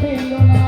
ছিল না।